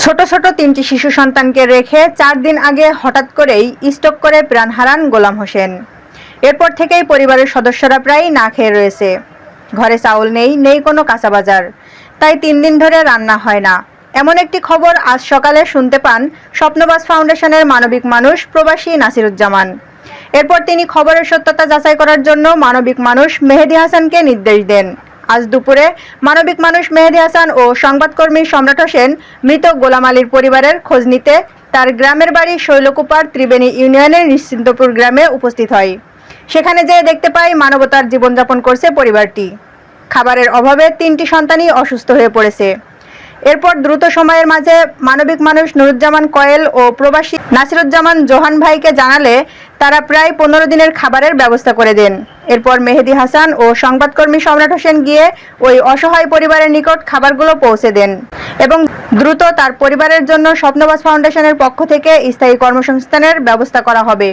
ছোট ছোট তিনটি শিশু সন্তানকে রেখে চার দিন আগে হঠাৎ করেই স্ট্রোক করে প্রাণ হারান গোলাম হোসেন। এরপর থেকেই পরিবারের সদস্যরা প্রায় না খেয়ে রয়েছে। ঘরে চাউল নেই নেই কোনো কাঁচা বাজার তাই তিন দিন ধরে রান্না হয় না। এমন একটি খবর আজ সকালে শুনতে পান স্বপ্নবাস ফাউন্ডেশনের মানবিক মানুষ প্রবাসী নাসিরুজ্জামান। এরপর তিনি খবরের সত্যতা যাচাই করার জন্য মানবিক মানুষ মেহেদি হাসানকে নির্দেশ দেন। আজ দুপুরে মানবিক মানুষ মেহেদি হাসান ও সংবাদকর্মী সম্রাট হোসেন মৃত গোলাম আলীর পরিবারের খোঁজ নিতে তার গ্রামের বাড়ি শৈলকুপার ত্রিবেণী ইউনিয়নের নিশ্চিন্তপুর গ্রামে উপস্থিত হয়। সেখানে যেয়ে দেখতে পাই মানবতার জীবনযাপন করছে পরিবারটি। খাবারের অভাবে তিনটি সন্তানই অসুস্থ হয়ে পড়েছে। এরপর দ্রুত সময়ের মাঝে মানবিক মানুষ নুরুজ্জামান কয়েল ও প্রবাসী নাসিরুজ্জামান জোহান ভাইকে জানালে তারা প্রায় পনেরো দিনের খাবারের ব্যবস্থা করে দেন। এরপর মেহেদি হাসান ও সংবাদকর্মী সম্রাট হোসেন গিয়ে ওই অসহায় পরিবারের নিকট খাবারগুলো পৌঁছে দেন এবং দ্রুত তার পরিবারের জন্য স্বপ্নবাস ফাউন্ডেশনের পক্ষ থেকে স্থায়ী কর্মসংস্থানের ব্যবস্থা করা হবে।